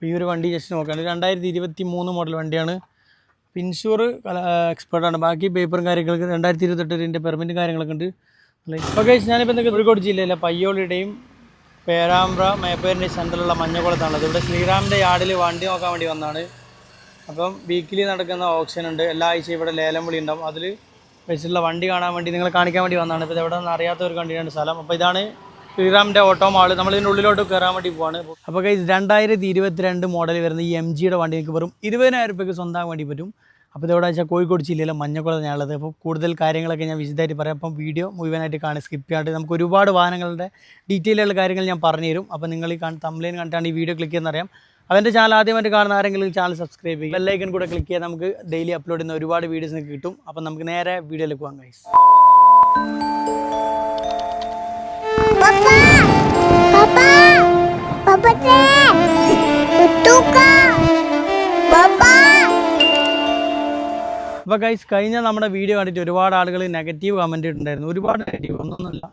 അപ്പോൾ ഈ ഒരു വണ്ടി ജസ്റ്റ് നോക്കുകയാണ് രണ്ടായിരത്തി ഇരുപത്തി മൂന്ന് മോഡൽ വണ്ടിയാണ് ഇൻഷൂർ എക്സ്പേർട്ടാണ് ബാക്കി പേപ്പറും കാര്യങ്ങളൊക്കെ രണ്ടായിരത്തി ഇരുപത്തെട്ടിന്റെ പെർമിറ്റും കാര്യങ്ങളൊക്കെ ഉണ്ട്. ഇപ്പോൾ കഴിച്ച് ഞാനിപ്പോൾ എന്തൊക്കെ കോഴിക്കോട് ജില്ലയിലെ പയ്യോളിയുടെയും പേരാമ്പ്ര മേപ്പേരിന്റെ സെന്ററിലുള്ള മഞ്ഞക്കുളത്താണ് ഇവിടെ ശ്രീറാമിന്റെ യാർഡിൽ വണ്ടി നോക്കാൻ വേണ്ടി വന്നതാണ്. അപ്പം വീക്കിലി നടക്കുന്ന ഓപ്ഷൻ ഉണ്ട്. എല്ലാ ആഴ്ചയും ഇവിടെ ലേലം വിളി ഉണ്ടാവും. അതിൽ വെച്ചിട്ടുള്ള വണ്ടി കാണാൻ വേണ്ടി നിങ്ങളെ കാണിക്കാൻ വേണ്ടി വന്നതാണ്. ഇപ്പോൾ ഇത് എവിടെ നിന്ന് ഒരു വേണ്ടിയാണ് സ്ഥലം. അപ്പോൾ ഇതാണ് ശ്രീറാമിന്റെ ഓട്ടോ മാൾ. നമ്മൾ ഇതിന്റെ ഉള്ളിലോട്ട് കയറാൻ വേണ്ടി പോവാണ്. അപ്പോൾ കൈ രണ്ടായിരത്തി ഇരുപത്തിരണ്ട് മോഡൽ വരുന്ന ഈ എം ജിയുടെ വണ്ടി നിങ്ങൾക്ക് വെറും ഇരുപതിനായിരം രൂപയ്ക്ക് സ്വന്തമാക്കാൻ വേണ്ടി പറ്റും. അപ്പോൾ ഇതെവിടെ വെച്ചാൽ കോഴിക്കോട് ജില്ലയിലെ മഞ്ഞക്കുളം ഞാനുള്ളത് അപ്പോൾ കൂടുതൽ കാര്യങ്ങളൊക്കെ ഞാൻ വിശദമായിട്ട് പറയാം. അപ്പം വീഡിയോ മുഴുവനായിട്ട് കാണാൻ സ്കിപ്പ് ചെയ്യാണ്ട് നമുക്ക് ഒരുപാട് വാഹനങ്ങളുടെ ഡീറ്റെയിലുള്ള കാര്യങ്ങൾ ഞാൻ പറഞ്ഞു തരും. അപ്പോൾ നിങ്ങൾ ഈ തമ്മിലേന് കണ്ടാണ് ഈ വീഡിയോ ക്ലിക്ക് ചെയ്യുന്നറിയാം. അവന്റെ ചാനൽ ആദ്യമായിട്ട് കാണുന്ന ആരെങ്കിലും ചാനൽ സബ്സ്ക്രൈബ് ചെയ്യും ബെല്ലൈക്കൺ കൂടെ ക്ലിക്ക് ചെയ്താൽ നമുക്ക് ഡെയിലി അപ്ലോഡ് ചെയ്യുന്ന ഒരുപാട് വീഡിയോസ് നിങ്ങൾക്ക് കിട്ടും. അപ്പം നമുക്ക് നേരെ വീഡിയോയിലേക്ക് പോകാം ഗൈസ് Papa! അപ്പോൾ ഗൈസ് കഴിഞ്ഞ നമ്മുടെ വീഡിയോ കണ്ടിട്ട് ഒരുപാട് ആളുകൾ നെഗറ്റീവ് കമന്റ് ഇട്ടുണ്ടായിരുന്നു ഒരുപാട് നെഗറ്റീവ് ഒന്നൊന്നുമില്ല.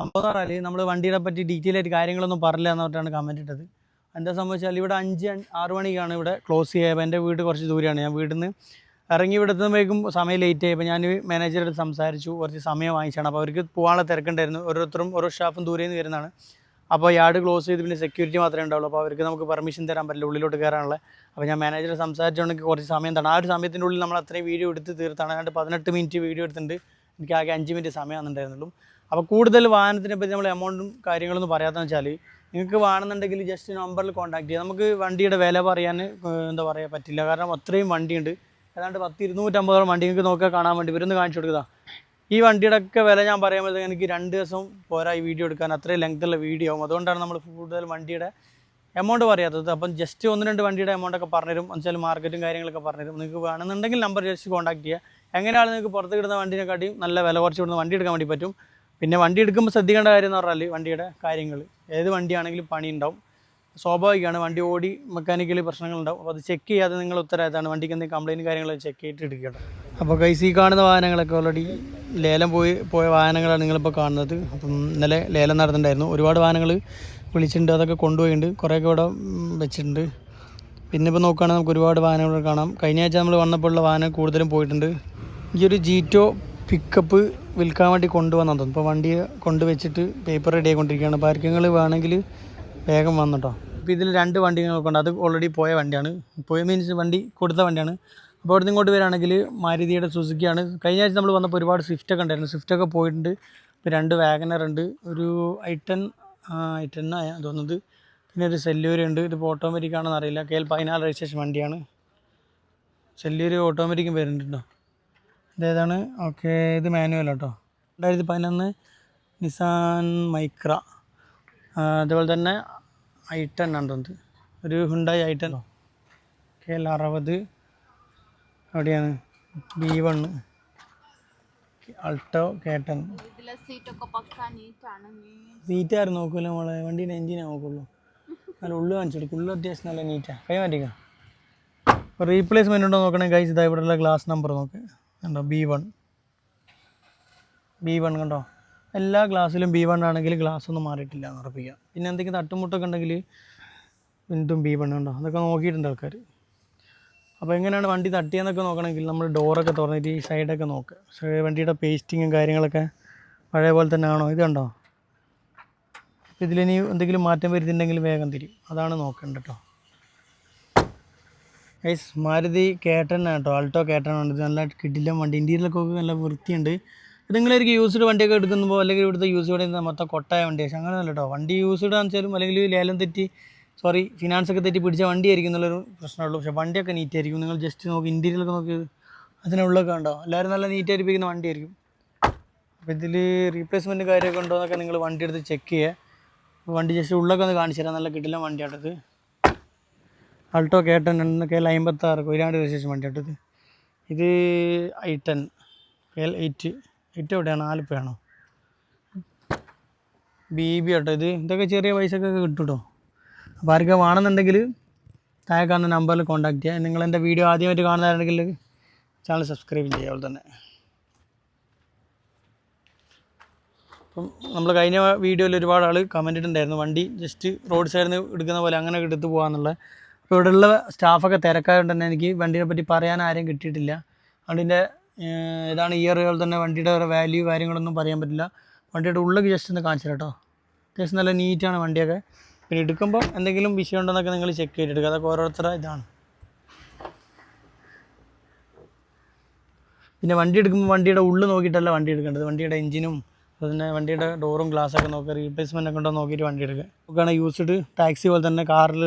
സംഭവം പറഞ്ഞാൽ നമ്മൾ വണ്ടിയെ പറ്റി ഡീറ്റെയിൽ ആയിട്ട് കാര്യങ്ങളൊന്നും പറഞ്ഞില്ല എന്ന് പറഞ്ഞിട്ടാണ് കമന്റ് ഇട്ടത്. എന്താ സംഭവിച്ചാൽ ഇവിടെ അഞ്ച് ആറ് മണിക്കാണ് ഇവിടെ ക്ലോസ് ചെയ്യുക എന്റെ വീട് കുറച്ച് ദൂരെയാണ്. ഞാൻ വീട്ടിൽ നിന്ന് ഇറങ്ങി ഇവിടുത്തേക്കും സമയം ലേറ്റ് ആയപ്പോൾ ഞാൻ മാനേജറോട് സംസാരിച്ചു. കുറച്ച് സമയം വാങ്ങിച്ചാണ്. അപ്പോൾ അവർക്ക് പോകാനുള്ള തിരക്കുണ്ടായിരുന്നു. ഓരോരുത്തരും ഓരോ സ്റ്റാഫും ദൂരെ നിന്ന് വരുന്നതാണ്. അപ്പോൾ യാർഡ് ക്ലോസ് ചെയ്ത് പിന്നെ സെക്യൂരിറ്റി മാത്രമേ ഉണ്ടാവുള്ളൂ. അപ്പോൾ അവർക്ക് നമുക്ക് പെർമിഷൻ തരാൻ പറ്റില്ല. ഉള്ളിലോട്ട് കയറാനുള്ള. അപ്പോൾ ഞാൻ മാനേജറെ സംസാരിച്ചുകൊണ്ടെങ്കിൽ കുറച്ച് സമയം തന്നെ. ആ ഒരു സമയത്തിന്റെ ഉള്ളിൽ നമ്മൾ അത്രയും വീഡിയോ എടുത്ത് തീർത്താണ്. ഏതാണ്ട് പതിനെട്ട് മിനിറ്റ് വീഡിയോ എടുത്തിട്ടുണ്ട്. എനിക്ക് ആകെ അഞ്ച് മിനിറ്റ് സമയം ഉണ്ടായിരുന്നുള്ളൂ അപ്പോൾ കൂടുതൽ വാഹനത്തിനെ പറ്റി നമ്മൾ എമൗണ്ടും കാര്യങ്ങളൊന്നും പറയാത്തതെന്ന് വെച്ചാൽ നിങ്ങൾക്ക് വേണമെന്നുണ്ടെങ്കിൽ ജസ്റ്റ് നമ്പറിൽ കോൺടാക്ട് ചെയ്യാം. നമുക്ക് വണ്ടിയുടെ വില പറയാൻ എന്താ പറയുക പറ്റില്ല. കാരണം അത്രയും വണ്ടിയുണ്ട്. ഏതാണ്ട് പത്ത് ഇരുന്നൂറ്റമ്പതോളം വണ്ടി നിങ്ങൾക്ക് നോക്കിയാൽ കാണാൻ വേണ്ടി. ഇവരൊന്ന് കാണിച്ചു കൊടുക്കുക ഈ വണ്ടിയുടെ ഒക്കെ വില ഞാൻ പറയുമ്പോഴത്തേക്ക് എനിക്ക് രണ്ട് ദിവസം പോരാ ഈ വീഡിയോ എടുക്കാൻ. അത്രയും ലെങ്ത്തുള്ള വീഡിയോ ആവും. അതുകൊണ്ടാണ് നമ്മൾ കൂടുതൽ വണ്ടിയുടെ എമൗണ്ട് പറയാത്തത്. അപ്പം ജസ്റ്റ് ഒന്ന് രണ്ട് വണ്ടിയുടെ എമൗണ്ട് ഒക്കെ പറഞ്ഞുതരും. എന്നുവെച്ചാൽ മാർക്കറ്റും കാര്യങ്ങളൊക്കെ പറഞ്ഞുതരും. നിങ്ങൾക്ക് വേണമെന്നുണ്ടെങ്കിൽ നമ്പർ ജസ്റ്റ് കോൺടാക്ട് ചെയ്യുക എങ്ങനെയാണ് നിങ്ങൾക്ക് പുറത്ത് കിട്ടുന്ന വണ്ടിനെക്കാട്ടിയും നല്ല വില കുറച്ച് വിടുന്ന വണ്ടി എടുക്കാൻ വേണ്ടി പറ്റും? പിന്നെ വണ്ടി എടുക്കുമ്പോൾ ശ്രദ്ധിക്കേണ്ട കാര്യം എന്ന് പറഞ്ഞാൽ വണ്ടിയുടെ കാര്യങ്ങൾ ഏത് വണ്ടിയാണെങ്കിലും പണി ഉണ്ടാവും. സ്വാഭാവികമാണ്. വണ്ടി ഓടി മെക്കാനിക്കലി പ്രശ്നങ്ങളുണ്ടാവും. അപ്പോൾ അത് ചെക്ക് ചെയ്യാതെ നിങ്ങൾ ഉത്തരവാദിത്തമാണ്. വണ്ടിക്ക് എന്തെങ്കിലും കംപ്ലയിന്റ് കാര്യങ്ങളൊക്കെ ചെക്ക് ചെയ്തിട്ട് എടുക്കേണ്ടത് അപ്പോൾ കൈസ് ഈ കാണുന്ന വാഹനങ്ങളൊക്കെ ഓൾറെഡി ലേലം പോയി പോയ വാഹനങ്ങളാണ് നിങ്ങളിപ്പോൾ കാണുന്നത്. അപ്പം ഇന്നലെ ലേലം നടന്നിട്ടുണ്ടായിരുന്നു. ഒരുപാട് വാഹനങ്ങൾ വിളിച്ചിട്ടുണ്ട്. അതൊക്കെ കൊണ്ടുപോയിട്ടുണ്ട്. കുറേയൊക്കെ ഇവിടെ വെച്ചിട്ടുണ്ട്. പിന്നെ ഇപ്പോൾ നോക്കുകയാണെങ്കിൽ നമുക്ക് ഒരുപാട് വാഹനങ്ങൾ കാണാം. കഴിഞ്ഞ ആഴ്ച നമ്മൾ വന്നപ്പോഴുള്ള വാഹനം കൂടുതലും പോയിട്ടുണ്ട്. ഈ ഒരു ജീറ്റോ പിക്കപ്പ് വിൽക്കാൻ വേണ്ടി കൊണ്ടുവന്നു തോന്നുന്നു ഇപ്പോൾ വണ്ടി കൊണ്ടുവച്ചിട്ട് പേപ്പർ റെഡി ആയിക്കൊണ്ടിരിക്കുകയാണ്. ആർക്കെങ്കിൽ വേണമെങ്കിൽ വേഗം വന്നിട്ടോ. അപ്പോൾ ഇതിൽ രണ്ട് വണ്ടികളൊക്കെ അത് ഓൾറെഡി പോയ വണ്ടിയാണ്. പോയ മീൻസ് വണ്ടി കൊടുത്ത വണ്ടിയാണ്. അപ്പോൾ അവിടെ നിന്ന് ഇങ്ങോട്ട് വരികയാണെങ്കിൽ മാരുതിയുടെ സുസുക്കിയാണ്. കഴിഞ്ഞ ആഴ്ച നമ്മൾ വന്നപ്പോൾ ഒരുപാട് സ്വിഫ്റ്റ് ഒക്കെ ഉണ്ടായിരുന്നു. സ്വിഫ്റ്റ് ഒക്കെ പോയിട്ടുണ്ട്. ഇപ്പോൾ രണ്ട് വാഗനർ ഉണ്ട്. ഒരു ഐ ടെൻ ഐ ടെൻ തോന്നുന്നത്. പിന്നെ ഒരു സെല്ലൂര് ഉണ്ട്. ഇത് ഓട്ടോമാറ്റിക് ആണെന്ന് അറിയില്ല. കെ എൽ പതിനാല് രജിസ്ട്രേഷൻ വണ്ടിയാണ്. സെല്ലൂര് ഓട്ടോമാറ്റിക്കും വരുന്നുണ്ടോ? ഇതേതാണ് ഓക്കെ ഇത് മാനുവൽ കേട്ടോ രണ്ടായിരത്തി പതിനൊന്ന് നിസാൻ മൈക്ര അതുപോലെ തന്നെ ഐ ടെൻ ആണ് തോന്നുന്നത് ഒരു Hyundai i ten K L അറുപത്. എവിടെയാണ് B one. Alto K ten. നമ്മളെ നീറ്റാണ് ആരും നോക്കൂല മോളെ. വണ്ടീന്റെ എഞ്ചിനെ നോക്കുള്ളൂ. നല്ല ഉള്ളു കാണിച്ചെടുക്കും ഉള്ളു അത്യാവശ്യം നല്ല നീറ്റാണ് കൈ മാറ്റിക്കാം. അപ്പോൾ റീപ്ലേസ്മെന്റ് ഉണ്ടോ നോക്കണേ? ഇതാ ഇവിടെയുള്ള ഗ്ലാസ് നമ്പർ നോക്ക്. കണ്ടോ? B one. ബി വൺ കണ്ടോ? എല്ലാ ഗ്ലാസ്സിലും ബി വൺ ആണെങ്കിൽ ഗ്ലാസ് ഒന്നും മാറിയിട്ടില്ല എന്ന് ഉറപ്പിക്കുക. പിന്നെ എന്തെങ്കിലും തട്ടുമുട്ടൊക്കെ ഉണ്ടെങ്കിൽ വീണ്ടും ബി വൺ ഉണ്ടോ? അതൊക്കെ നോക്കിയിട്ടുണ്ട് ആൾക്കാർ. അപ്പോൾ എങ്ങനെയാണ് വണ്ടി തട്ടിയെന്നൊക്കെ നോക്കണമെങ്കിൽ നമ്മൾ ഡോറൊക്കെ തുറന്നിട്ട് ഈ സൈഡൊക്കെ നോക്കുക വണ്ടിയുടെ പേസ്റ്റിങ്ങും കാര്യങ്ങളൊക്കെ പഴയ പോലെ തന്നെ ആണോ? ഇത് കണ്ടോ? ഇതിലിനി എന്തെങ്കിലും മാറ്റം വരുത്തിയിട്ടുണ്ടെങ്കിൽ വേഗം തിരിയും. അതാണ് നോക്കേണ്ടത് കേട്ടോ ഐസ് മാരുതി കേട്ടനാണ് കേട്ടോ ആൾട്ടോ കേട്ടനാണ് ഇത് നല്ല കിടിലം വണ്ടി. ഇന്റീരിയലൊക്കെ നല്ല വൃത്തിയുണ്ട്. ഇത് നിങ്ങളായിരിക്കും യൂസ്ഡ് വണ്ടിയൊക്കെ എടുക്കുമ്പോൾ അല്ലെങ്കിൽ ഇവിടുത്തെ യൂസ് ഇവിടെ മൊത്തം കൊട്ടായ വണ്ടി? പക്ഷേ അങ്ങനെ അല്ല കേട്ടോ വണ്ടി യൂസ്ഡ് ആണെന്ന് വെച്ചാലും അല്ലെങ്കിൽ ലേലം തെറ്റി സോറി ഫിനാൻസ് ഒക്കെ തെറ്റി പിടിച്ച വണ്ടി ആയിരിക്കും എന്നുള്ളൊരു പ്രശ്നമുള്ളൂ. പക്ഷേ വണ്ടിയൊക്കെ നീറ്റ് ആയിരിക്കും. നിങ്ങൾ ജസ്റ്റ് നോക്കി ഇന്റീരിയലൊക്കെ നോക്കി അതിനുള്ളൊക്കെ ഉണ്ടോ എല്ലാവരും നല്ല നീറ്റ് ആയിരിപ്പിക്കുന്ന വണ്ടിയായിരിക്കും. അപ്പോൾ ഇതിൽ റീപ്ലേസ്മെന്റ് കാര്യമൊക്കെ ഉണ്ടോ എന്നൊക്കെ നിങ്ങൾ വണ്ടി എടുത്ത് ചെക്ക് ചെയ്യുക വണ്ടി ജസ്റ്റ് ഉള്ളൊക്കെ ഒന്ന് കാണിച്ചു തരാം. നല്ല വണ്ടി വണ്ടിയാട്ടത് Alto K ten K L അമ്പത്താറ് കൊയിലാണ്ട് രജിസ്ട്രേഷൻ വണ്ടിയാട്ടത് ഇത്. I ten K L eight eight എവിടെയാണ് ആലപ്പുഴയാണോ ബി ബി കേട്ടോ ഇത്. ഇതൊക്കെ ചെറിയ പൈസക്കൊക്കെ കിട്ടും കേട്ടോ അപ്പോൾ ആർക്കെ വേണമെന്നുണ്ടെങ്കിൽ താഴെ കാണുന്ന നമ്പറിൽ കോൺടാക്ട് ചെയ്യാം. നിങ്ങൾ എന്റെ വീഡിയോ ആദ്യമായിട്ട് കാണുന്നതാണെങ്കിൽ ചാനൽ സബ്സ്ക്രൈബ് ചെയ്യുക അതുപോലെ തന്നെ. അപ്പം നമ്മൾ കഴിഞ്ഞ വീഡിയോയിൽ ഒരുപാട് ആൾ കമന്റ് ഇട്ടുണ്ടായിരുന്നു വണ്ടി ജസ്റ്റ് റോഡ് സൈഡിൽ നിന്ന് എടുക്കുന്ന പോലെ അങ്ങനെ എടുത്ത് പോകാമെന്നുള്ള അപ്പോൾ ഇവിടെയുള്ള സ്റ്റാഫൊക്കെ തിരക്കായതുകൊണ്ട് തന്നെ എനിക്ക് വണ്ടിയെ പറ്റി പറയാൻ ആരെയും കിട്ടിയിട്ടില്ല. വണ്ടീന്റെ ഏതാണ് ഇയറുകൾ തന്നെ വണ്ടിയുടെ വാല്യൂ കാര്യങ്ങളൊന്നും പറയാൻ പറ്റില്ല. വണ്ടിയുടെ ഉള്ളിൽ ജസ്റ്റ് ഒന്ന് കാണിച്ചു കേട്ടോ അത്യാവശ്യം നല്ല നീറ്റാണ് വണ്ടിയൊക്കെ. പിന്നെ എടുക്കുമ്പോൾ എന്തെങ്കിലും വിഷയം ഉണ്ടെന്നൊക്കെ നിങ്ങൾ ചെക്ക് ചെയ്തെടുക്കുക അതൊക്കെ ഓരോരുത്തരുടെ ഇതാണ്. പിന്നെ വണ്ടി എടുക്കുമ്പോൾ വണ്ടിയുടെ ഉള്ളിൽ നോക്കിയിട്ടല്ല വണ്ടി എടുക്കേണ്ടത്. വണ്ടിയുടെ എഞ്ചിനും അതുപോലെ വണ്ടിയുടെ ഡോറും ഗ്ലാസ്സൊക്കെ നോക്കുക. റീപ്ലേസ്മെന്റ് ഒക്കെ ഉണ്ടോ നോക്കിയിട്ട് വണ്ടി എടുക്കുക. നോക്കുകയാണ് യൂസ്ഡ് ടാക്സി പോലെ തന്നെ കാറിൽ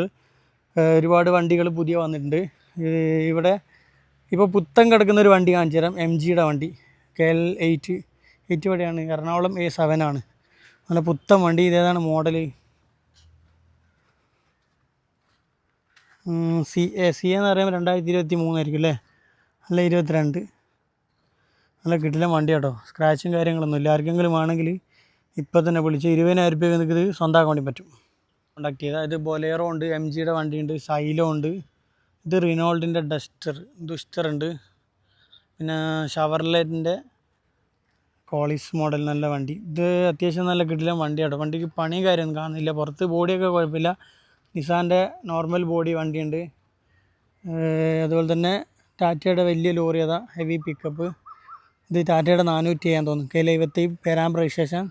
ഒരുപാട് വണ്ടികൾ പുതിയ വന്നിട്ടുണ്ട്. ഇവിടെ ഇപ്പോൾ പുത്തൻ കിടക്കുന്ന ഒരു വണ്ടി കാണിച്ചു തരാം. എം ജിയുടെ വണ്ടി. കെ എൽ എയ്റ്റ് എയ്റ്റ് വഴിയാണ് എറണാകുളം എ സെവൻ ആണ്. നല്ല പുത്തൻ വണ്ടി. ഇതേതാണ് മോഡൽ സി എ സി എന്ന് പറയുമ്പോൾ രണ്ടായിരത്തി ഇരുപത്തി മൂന്നായിരിക്കും അല്ലേ? അല്ല ഇരുപത്തിരണ്ട്. നല്ല കിട്ടില്ല വണ്ടി കേട്ടോ. സ്ക്രാച്ചും കാര്യങ്ങളൊന്നും ഇല്ല. ആർക്കെങ്കിലും ആണെങ്കിൽ ഇപ്പോൾ തന്നെ വിളിച്ച് ഇരുപതിനായിരം രൂപ നിങ്ങൾക്ക് ഇത് സ്വന്തമാക്കാൻ വേണ്ടി പറ്റും. കോണ്ടാക്ട് ചെയ്താൽ ഇത് ബൊലേറോ ഉണ്ട് എം ജിയുടെ വണ്ടിയുണ്ട് സൈലോ ഉണ്ട്. ഇത് റിനോൾഡിന്റെ ഡസ്റ്റർ ദുസ്റ്റർ ഉണ്ട് പിന്നെ ഷവർലെറ്റിന്റെ കോളിസ് മോഡൽ നല്ല വണ്ടി. ഇത് അത്യാവശ്യം നല്ല കിട്ടില്ല വണ്ടിയാട്ടോ. വണ്ടിക്ക് പണി കാര്യമൊന്നും കാണുന്നില്ല. പുറത്ത് ബോഡിയൊക്കെ കുഴപ്പമില്ല. നിസാന്റെ നോർമൽ ബോഡി വണ്ടിയുണ്ട്. അതുപോലെ തന്നെ ടാറ്റയുടെ വലിയ ലോറി അതാ ഹെവി പിക്കപ്പ്. ഇത് ടാറ്റയുടെ നാനൂറ്റി ചെയ്യാൻ തോന്നുന്നു. കെ എഴുപത്തി പേരാമ്പ്ര രജിസ്ട്രേഷൻ.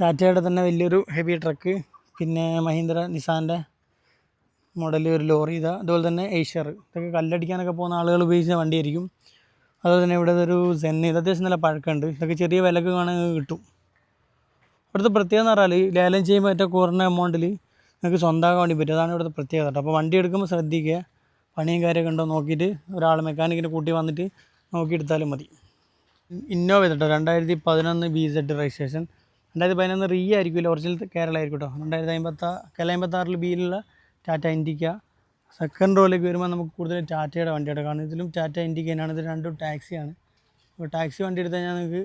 ടാറ്റയുടെ തന്നെ വലിയൊരു ഹെവി ട്രക്ക്. പിന്നെ മഹീന്ദ്ര നിസാന്റെ മോഡൽ ഒരു ലോറി ഇതാ. അതുപോലെ തന്നെ ഏഷ്യർ ഇതൊക്കെ കല്ലടിക്കാനൊക്കെ പോകുന്ന ആളുകൾ ഉപയോഗിച്ച വണ്ടിയായിരിക്കും. അതുപോലെ തന്നെ ഇവിടെ ഒരു സെന്ന് ഇത് അത്യാവശ്യം നല്ല പഴക്കമുണ്ട്. ഇതൊക്കെ ചെറിയ വിലക്ക് വേണമെങ്കിൽ കിട്ടും. ഇവിടുത്തെ പ്രത്യേകത എന്ന് പറഞ്ഞാൽ ലേലം ചെയ്യുമ്പോൾ ഏറ്റവും കുറഞ്ഞ എമൗണ്ടിൽ നിങ്ങൾക്ക് സ്വന്തമാക്കാൻ വേണ്ടി പറ്റും. അതാണ് ഇവിടുത്തെ പ്രത്യേകത കേട്ടോ. അപ്പോൾ വണ്ടി എടുക്കുമ്പോൾ ശ്രദ്ധിക്കുക. പണിയും കാര്യമൊക്കെ ഉണ്ടോ നോക്കിയിട്ട് ഒരാൾ മെക്കാനിക്കിനെ കൂട്ടി വന്നിട്ട് നോക്കിയെടുത്താലും മതി. ഇന്നോവ കേട്ടോ. രണ്ടായിരത്തി പതിനൊന്ന് ബി സെഡ് രജിസ്ട്രേഷൻ രണ്ടായിരത്തി പതിനൊന്ന് റീ ആയിരിക്കില്ല? ഒറിജിനൽ കേരള ആയിരിക്കും കേട്ടോ. രണ്ടായിരത്തി അമ്പത്താ കേരള അമ്പത്താറിൽ ബിയിലുള്ള ടാറ്റ ഇൻഡിക്ക. സെക്കൻഡ് റോയിലേക്ക് വരുമ്പോൾ നമുക്ക് കൂടുതൽ ടാറ്റയുടെ വണ്ടിയുടെ കാണും ഇതിലും ടാറ്റ ഇൻഡിക്ക തന്നെയാണ്. ഇത് രണ്ടും ടാക്സിയാണ്. അപ്പോൾ ടാക്സി വണ്ടി എടുത്ത് കഴിഞ്ഞാൽ നിങ്ങൾക്ക്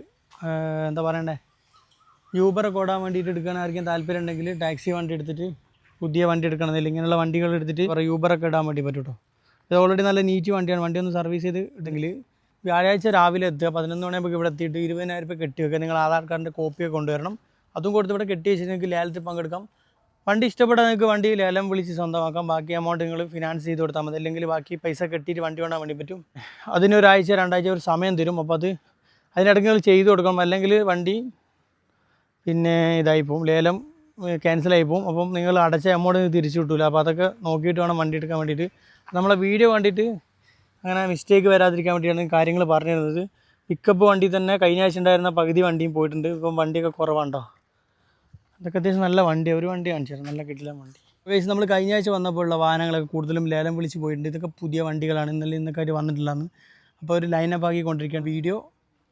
എന്താ പറയണ്ടേ? യൂബറൊക്കെ ഓടാൻ വേണ്ടിയിട്ട് എടുക്കാൻ ആർക്കും താല്പര്യം ഉണ്ടെങ്കിൽ ടാക്സി വണ്ടി എടുത്തിട്ട് പുതിയ വണ്ടി എടുക്കണമെന്നില്ല ഇങ്ങനെയുള്ള വണ്ടികൾ എടുത്തിട്ട് യൂബറൊക്കെ ഇടാൻ വേണ്ടി പറ്റും കേട്ടോ ഇത് ഓൾറെഡി നല്ല നീറ്റ് വണ്ടിയാണ്. വണ്ടി ഒന്ന് സർവീസ് ചെയ്ത് ഇട്ടെങ്കിൽ വ്യാഴാഴ്ച രാവിലെ എത്തുക. പതിനൊന്ന് മണിയാകുമ്പോൾ ഇവിടെ എത്തിയിട്ട് ഇരുപതിനായിരം രൂപ കെട്ടി വെക്കുക നിങ്ങൾ ആധാർ കാർഡിന്റെ കോപ്പിയൊക്കെ കൊണ്ടുവരണം. അതും കൊടുത്ത് ഇവിടെ കെട്ടി വെച്ചിട്ട് നിങ്ങൾക്ക് ലേലത്തിൽ പങ്കെടുക്കാം. വണ്ടി ഇഷ്ടപ്പെട്ടാൽ നിങ്ങൾക്ക് വണ്ടി ലേലം വിളിച്ച് സ്വന്തമാക്കാം. ബാക്കി എമൗണ്ട് നിങ്ങൾ ഫിനാൻസ് ചെയ്ത് കൊടുത്താൽ മതി. അല്ലെങ്കിൽ ബാക്കി പൈസ കെട്ടിയിട്ട് വണ്ടി കൊണ്ടാൻ വേണ്ടി പറ്റും. അതിനൊരാഴ്ച രണ്ടാഴ്ച ഒരു സമയം തരും. അപ്പോൾ അത് അതിനിടയ്ക്ക് നിങ്ങൾ ചെയ്ത് കൊടുക്കണം. അല്ലെങ്കിൽ വണ്ടി പിന്നെ ഇതായി പോവും ലേലം ക്യാൻസലായി പോവും അപ്പം നിങ്ങൾ അടച്ച എമൗണ്ട് തിരിച്ചു കിട്ടില്ല അപ്പോൾ അതൊക്കെ നോക്കിയിട്ട് വേണം വണ്ടി എടുക്കാൻ വേണ്ടിയിട്ട്. നമ്മളെ വീഡിയോ കണ്ടിട്ട് അങ്ങനെ മിസ്റ്റേക്ക് വരാതിരിക്കാൻ വേണ്ടിയാണ് കാര്യങ്ങൾ പറഞ്ഞിരുന്നത്. പിക്കപ്പ് വണ്ടി തന്നെ കഴിഞ്ഞ ആഴ്ച ഉണ്ടായിരുന്ന പകുതി വണ്ടിയും പോയിട്ടുണ്ട്. ഇപ്പം വണ്ടിയൊക്കെ കുറവാണ്ടോ അതൊക്കെ അത്യാവശ്യം നല്ല വണ്ടി ഒരു വണ്ടി കാണിച്ചിരുന്നു നല്ല കിട്ടില്ല വണ്ടി. വേസ് നമ്മൾ കഴിഞ്ഞ ആഴ്ച വന്നപ്പോഴുള്ള വാഹനങ്ങളൊക്കെ കൂടുതലും ലേലം വിളിച്ച് പോയിട്ടുണ്ട്. ഇതൊക്കെ പുതിയ വണ്ടികളാണ്. ഇന്നലെ ഇന്നൊക്കെ ആയിട്ട് വന്നിട്ടില്ലാന്ന് അപ്പോൾ ഒരു ലൈനപ്പ് ആക്കി കൊണ്ടിരിക്കുകയാണ്. വീഡിയോ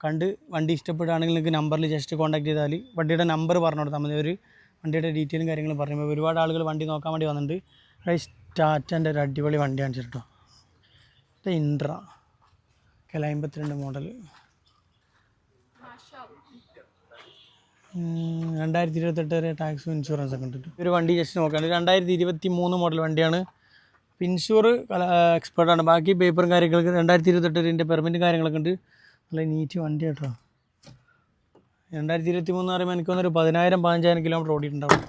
കണ്ട് വണ്ടി ഇഷ്ടപ്പെടുകയാണെങ്കിൽ നിങ്ങൾക്ക് നമ്പറിൽ ജസ്റ്റ് കോൺടാക്ട് ചെയ്താൽ വണ്ടിയുടെ നമ്പർ പറഞ്ഞു കൊടുത്താൽ മതി. ഒരു വണ്ടിയുടെ ഡീറ്റെയിലും കാര്യങ്ങളും പറഞ്ഞു ഒരുപാട് ആളുകൾ വണ്ടി നോക്കാൻ വേണ്ടി വന്നിട്ടുണ്ട്. റൈസ് ടാറ്റന്റെ ഒരു അടിപൊളി വണ്ടി ചേട്ടോ ഇത് ഇൻട്ര. കല അമ്പത്തിരണ്ട് മോഡൽ രണ്ടായിരത്തി ഇരുപത്തെട്ട് വരെ ടാക്സും ഇൻഷുറൻസ് ഒക്കെ ഉണ്ട് ഒരു വണ്ടി ജസ്റ്റ് നോക്കുകയാണ് രണ്ടായിരത്തി ഇരുപത്തി മൂന്ന് മോഡൽ വണ്ടിയാണ് ഇൻഷുർ എക്സ്പേർട്ടാണ് ബാക്കി പേപ്പറും കാര്യങ്ങളൊക്കെ രണ്ടായിരത്തി ഇരുപത്തെട്ട് വരെ പെർമിറ്റും കാര്യങ്ങളൊക്കെ ഉണ്ട്. നല്ല നീറ്റ് വണ്ടി കേട്ടോ. രണ്ടായിരത്തി ഇരുപത്തി മൂന്ന് പറയുമ്പോൾ എനിക്ക് വന്നൊരു പതിനായിരം പതിനഞ്ചായിരം കിലോമീറ്റർ ഓടിയിട്ടുണ്ടാവും.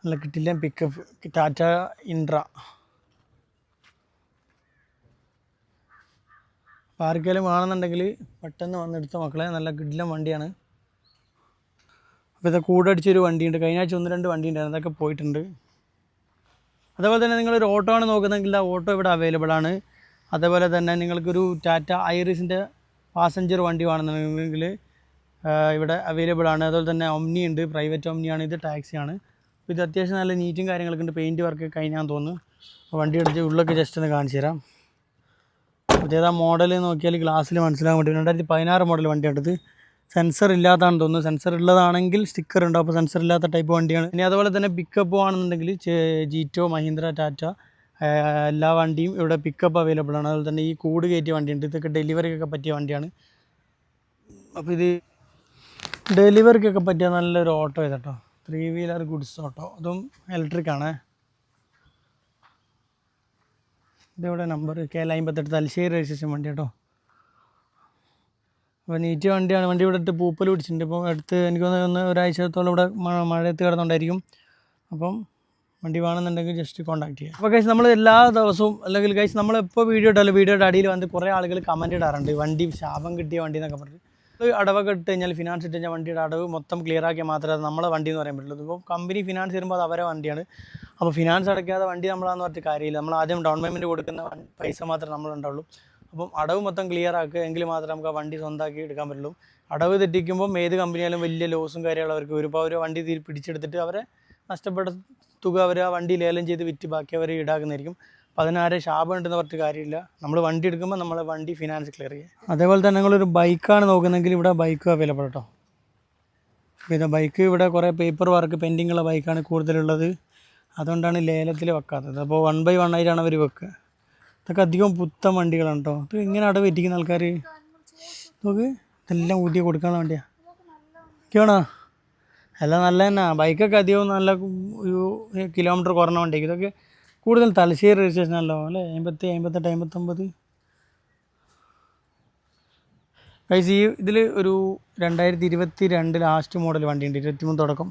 നല്ല കിട്ടില്ല. പിക്കപ്പ് ടാറ്റ ഇൻട്ര ആർക്കെങ്കിലും വേണമെന്നുണ്ടെങ്കിൽ പെട്ടെന്ന് വന്നെടുത്ത മക്കളെ. നല്ല കിഡിലം വണ്ടിയാണ്. അപ്പോൾ ഇത് കൂടടിച്ചൊരു വണ്ടിയുണ്ട്. കഴിഞ്ഞ ആഴ്ച ഒന്ന് രണ്ട് വണ്ടി ഉണ്ടായിരുന്നു അതൊക്കെ പോയിട്ടുണ്ട്. അതേപോലെ തന്നെ നിങ്ങളൊരു ഓട്ടോ ആണ് നോക്കുന്നതെങ്കിൽ ആ ഓട്ടോ ഇവിടെ അവൈലബിൾ ആണ്. അതേപോലെ തന്നെ നിങ്ങൾക്കൊരു ടാറ്റ ഐറിസിന്റെ പാസഞ്ചർ വണ്ടി വേണമെന്നുണ്ടെങ്കിൽ ഇവിടെ അവൈലബിൾ ആണ്. അതുപോലെ തന്നെ ഒമ്നി ഉണ്ട്. പ്രൈവറ്റ് ഒമ്നിയാണ് ഇത് ടാക്സിയാണ് ഇത് അത്യാവശ്യം നല്ല നീറ്റും കാര്യങ്ങളൊക്കെ ഉണ്ട്. പെയിന്റ് വർക്ക് കഴിഞ്ഞാൽ തോന്നുന്നു. വണ്ടി അടിച്ച് ഉള്ളൊക്കെ ജസ്റ്റ് ഒന്ന് കാണിച്ചു തരാം. അതേതാ മോഡൽ നോക്കിയാൽ ഗ്ലാസ്സിൽ മനസ്സിലാകാൻ വേണ്ടി രണ്ടായിരത്തി പതിനാറ് മോഡൽ വണ്ടിയാണിത് സെൻസർ ഇല്ലാത്തതാണ് തോന്നുന്നു. സെൻസർ ഉള്ളതാണെങ്കിൽ സ്റ്റിക്കർ ഉണ്ടാവും അപ്പോൾ സെൻസർ ഇല്ലാത്ത ടൈപ്പ് വണ്ടിയാണ്. ഇനി അതുപോലെ തന്നെ പിക്കപ്പ് ആണെന്നുണ്ടെങ്കിൽ ജീറ്റോ മഹീന്ദ്ര ടാറ്റ എല്ലാ വണ്ടിയും ഇവിടെ പിക്കപ്പ് അവൈലബിൾ ആണ്. അതുപോലെ തന്നെ ഈ കൂട് കയറ്റിയ വണ്ടിയുണ്ട്. ഇതൊക്കെ ഡെലിവറിക്കൊക്കെ പറ്റിയ വണ്ടിയാണ്. അപ്പോൾ ഇത് ഡെലിവറിക്കൊക്കെ പറ്റിയ നല്ലൊരു ഓട്ടോ ഇത് കേട്ടോ ത്രീ വീലർ ഗുഡ്സ് ഓട്ടോ അതും ഇലക്ട്രിക് ആണ്. ഇതിവിടെ നമ്പർ കെ അമ്പത്തെട്ട് തലശ്ശേരി രജിസ്ട്രേഷൻ വണ്ടി കേട്ടോ. അപ്പോൾ നീറ്റ് വണ്ടിയാണ്. വണ്ടി ഇവിടെ ഇട്ട് പൂപ്പൽ പിടിച്ചിട്ടുണ്ട്. ഇപ്പോൾ അടുത്ത് എനിക്ക് തോന്നുന്നു ഒരാഴ്ചത്തോളം ഇവിടെ മഴ മഴയത്ത് കിടന്നുകൊണ്ടായിരിക്കും. അപ്പം വണ്ടി വേണമെന്നുണ്ടെങ്കിൽ ജസ്റ്റ് കോൺടാക്ട് ചെയ്യാം. അപ്പോൾ കഴിച്ച് നമ്മൾ എല്ലാ ദിവസവും അല്ലെങ്കിൽ കഴിച്ച് നമ്മൾ എപ്പോൾ വീഡിയോ ഇട്ടാലും വീഡിയോയുടെ അടിയിൽ വന്ന് കുറേ ആളുകൾ കമന്റ് ഇടാറുണ്ട്. വണ്ടി ശാപം കിട്ടിയ വണ്ടി എന്നൊക്കെ പറഞ്ഞിട്ട്. അടവൊക്കെ ഇട്ട് കഴിഞ്ഞാൽ ഫിനാൻസ് ഇട്ട് കഴിഞ്ഞാൽ വണ്ടിയുടെ അടവ് മൊത്തം ക്ലിയർ ആക്കിയാൽ മാത്രമേ അത് നമ്മളെ വണ്ടി എന്ന് പറയാൻ പറ്റുള്ളൂ. ഇപ്പോൾ കമ്പനി ഫിനാൻസ് തരുമ്പോൾ അത് അവരെ വണ്ടിയാണ്. അപ്പോൾ ഫിനാൻസ് അടയ്ക്കാതെ വണ്ടി നമ്മളാന്ന് പറഞ്ഞിട്ട് കാര്യമില്ല. നമ്മൾ ആദ്യം ഡൗൺ പേയ്മെന്റ് കൊടുക്കുന്ന പൈസ മാത്രമേ നമ്മളുണ്ടാവുള്ളൂ. അപ്പം അടവ് മൊത്തം ക്ലിയർ ആക്കുക. എങ്കിൽ മാത്രമേ നമുക്ക് ആ വണ്ടി സ്വന്തമാക്കി എടുക്കാൻ പറ്റുള്ളൂ. അടവ് തെറ്റിക്കുമ്പോൾ ഏത് കമ്പനിയാലും വലിയ ലോസും കാര്യങ്ങളും അവർക്ക് ഇപ്പോൾ അവർ വണ്ടി തിരി പിടിച്ചെടുത്തിട്ട് അവരെ നഷ്ടപ്പെട്ട തുക അവർ ആ വണ്ടി ലേലം ചെയ്ത് വിറ്റ് ബാക്കി അവർ ഈടാക്കുന്നതായിരിക്കും. പതിനാറ് ശാപം ഉണ്ടെന്ന് പറഞ്ഞിട്ട് കാര്യമില്ല. നമ്മൾ വണ്ടി എടുക്കുമ്പോൾ നമ്മൾ വണ്ടി ഫിനാൻസ് ക്ലിയർ ചെയ്യുക. അതേപോലെ തന്നെ നിങ്ങളൊരു ബൈക്കാണ് നോക്കുന്നതെങ്കിൽ ഇവിടെ ബൈക്ക് അവൈലബിൾ കേട്ടോ പിന്നെ ബൈക്ക് ഇവിടെ കുറേ പേപ്പർ വർക്ക് പെൻഡിങ്ങുള്ള ബൈക്കാണ് കൂടുതലുള്ളത്. അതുകൊണ്ടാണ് ലേലത്തിൽ വെക്കാത്തത്. അപ്പോൾ വൺ ബൈ വൺ ആയിട്ടാണ് അവർ വെക്കുക. ഇതൊക്കെ അധികം പുത്തൻ വണ്ടികളാണ് കേട്ടോ ഇത് ഇങ്ങനെ അവിടെ വെറ്റിക്കുന്ന ആൾക്കാർ നോക്ക് ഇതെല്ലാം ഊതി കൊടുക്കാനുള്ള വണ്ടിയാ. ഓക്കെയാണോ എല്ലാം നല്ല തന്നെ. ബൈക്കൊക്കെ അധികം നല്ല കിലോമീറ്റർ കുറഞ്ഞ വണ്ടി ഇതൊക്കെ കൂടുതൽ തലശ്ശേരി രജിസ്ട്രേഷൻ അല്ലോ അല്ലേ? അമ്പത്തി അമ്പത്തെട്ട് അമ്പത്തൊമ്പത് ഗൈസ് ഈ ഇതിൽ ഒരു രണ്ടായിരത്തി ഇരുപത്തി രണ്ട് ലാസ്റ്റ് മോഡൽ വണ്ടിയുണ്ട്. ഇരുപത്തിമൂന്ന് തുടക്കം.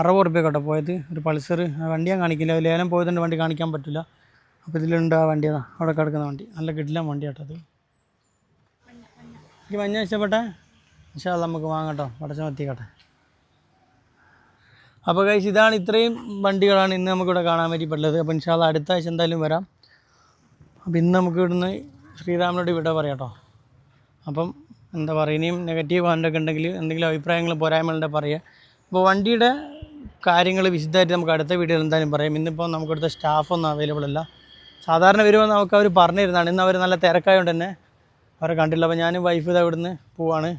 അറുപത് റുപ്യ കേട്ടോ പോയത്. ഒരു പൾസർ വണ്ടി ഞാൻ കാണിക്കില്ല. ലേലം പോയതുകൊണ്ട് വണ്ടി കാണിക്കാൻ പറ്റില്ല. അപ്പോൾ ഇതിലുണ്ട് ആ വണ്ടി അതാ. അവിടെ കിടക്കുന്ന വണ്ടി. നല്ല കിടിലൻ വണ്ടി കേട്ടോ അത് എനിക്ക് മഞ്ഞ ഇഷ്ടപ്പെട്ടെ? പക്ഷേ അത് നമുക്ക് വാങ്ങട്ടോ പടച്ചം എത്തിക്കട്ടെ. അപ്പോൾ കഴിച്ച് ഇതാണ് ഇത്രയും വണ്ടികളാണ് ഇന്ന് നമുക്കിവിടെ കാണാൻ പറ്റിയിട്ടുള്ളത് അപ്പോൾ ഇൻഷാല്ല അടുത്ത ആഴ്ച എന്തായാലും വരാം. അപ്പോൾ ഇന്ന് നമുക്ക് ഇവിടുന്ന് ശ്രീരാമനോട് വിട പറയാട്ടോ അപ്പം എന്താ പറയുക ഇനിയും നെഗറ്റീവ് കണ്ടൊക്കെ ഉണ്ടെങ്കിൽ എന്തെങ്കിലും അഭിപ്രായങ്ങൾ പോരായ്മകളുടെ പറയുക. അപ്പോൾ വണ്ടിയുടെ കാര്യങ്ങൾ വിശദമായിട്ട് നമുക്ക് അടുത്ത വീഡിയോയിൽ എന്തായാലും പറയാം. ഇന്നിപ്പോൾ നമുക്കടുത്ത സ്റ്റാഫൊന്നും അവൈലബിൾ അല്ല. സാധാരണ വരുമ്പോൾ നമുക്ക് അവർ പറഞ്ഞിരുന്നതാണ്. ഇന്ന് അവർ നല്ല തിരക്കായതുകൊണ്ട് തന്നെ അവരെ കണ്ടില്ല. അപ്പോൾ ഞാനും വൈഫ് ഇത് അവിടുന്ന് പോവാണ്.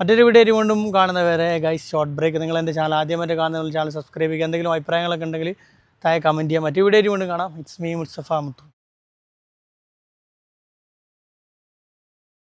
മറ്റൊരു വീഡിയോ കൊണ്ടും കാണുന്നവരെ ഗൈസ് ഷോർട്ട് ബ്രേക്ക് നിങ്ങൾ എന്റെ ചാനൽ ആദ്യമായിട്ട് കാണുന്ന ചാനൽ സബ്സ്ക്രൈബ് ചെയ്യുക. എന്തെങ്കിലും അഭിപ്രായങ്ങളൊക്കെ ഉണ്ടെങ്കിൽ താഴെ കമന്റ് ചെയ്യാം. മറ്റു വീഡിയോ കൊണ്ടും കാണാം. It's me Mustafa Muthu